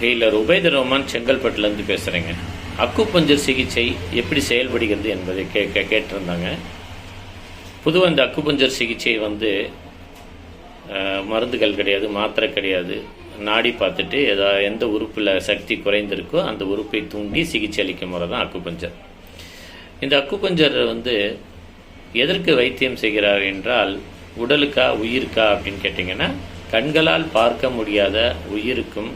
ஹெய்லர் உபேத ரோமான் செங்கல்பட்டுலேருந்து பேசுகிறேங்க அக்குப்பஞ்சர் சிகிச்சை எப்படி செயல்படுகிறது என்பதை கே கே- கேட்டிருந்தாங்க. பொதுவாக இந்த அக்குப்பஞ்சர் சிகிச்சை வந்து மருந்துகள் கிடையாது மாத்திரை கிடையாது. நாடி பார்த்துட்டு எதா எந்த உறுப்பில் சக்தி குறைந்திருக்கோ அந்த உறுப்பை தூண்டி சிகிச்சை அளிக்கும் முறை தான் அக்குப்பஞ்சர். இந்த அக்குப்பஞ்சர் வந்து எதற்கு வைத்தியம் செய்கிறார் என்றால் உடலுக்கா உயிருக்கா அப்படின்னு கேட்டிங்கன்னா கண்களால் பார்க்க முடியாத உயிருக்கும்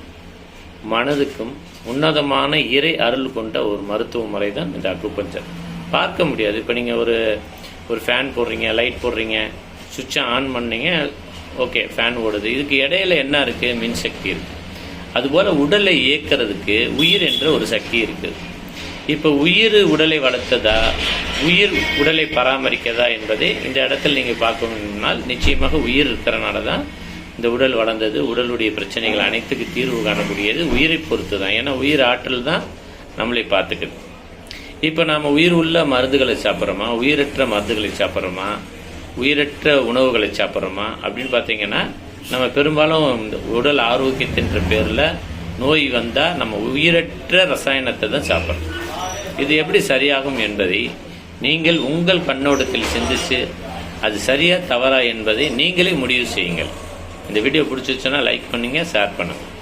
மனதுக்கும் உன்னதமான இறை அருள் கொண்ட ஒரு மருத்துவ முறை தான் இந்த அக்குபஞ்சர். பார்க்க முடியாது. இப்போ நீங்கள் ஒரு ஒரு ஃபேன் போடுறீங்க லைட் போடுறீங்க சுவிட்சை ஆன் பண்ணீங்க ஓகே ஃபேன் ஓடுது. இதுக்கு இடையில என்ன இருக்குது மின் சக்தி இருக்குது அதுபோல் உடலை இயக்கிறதுக்கு உயிர் என்ற ஒரு சக்தி இருக்குது இப்போ உயிர் உடலை வளர்த்ததா? உயிர் உடலை பராமரிக்கதா என்பதை இந்த இடத்துல நீங்கள் பார்க்கணும்னால் நிச்சயமாக உயிர் இருக்கிறனால தான் இந்த உடல் வளர்ந்தது உடலுடைய பிரச்சனைகள் அனைத்துக்கு தீர்வு காணக்கூடியது உயிரை பொறுத்து தான் ஏன்னா உயிர் ஆற்றல் தான் நம்மளை பார்த்துக்குது. இப்போ நாம் உயிர் உள்ள மருந்துகளை சாப்பிட்றோமா? உயிரற்ற மருந்துகளை சாப்பிட்றோமா? உயிரற்ற உணவுகளை சாப்பிட்றோமா? அப்படின்னு பார்த்தீங்கன்னா நம்ம பெரும்பாலும் இந்த உடல் ஆரோக்கியத்தின்ற பேரில் நோய் வந்தால் நம்ம உயிரற்ற ரசாயனத்தை தான் சாப்பிட்றோம். இது எப்படி சரியாகும் என்பதை நீங்கள் உங்கள் கண்ணோட்டத்தில் சிந்திச்சு அது சரியா தவறா என்பதை நீங்களே முடிவு செய்யுங்கள். இந்த வீடியோ பிடிச்சிச்சுன்னா லைக் பண்ணுங்க ஷேர் பண்ணுங்கள்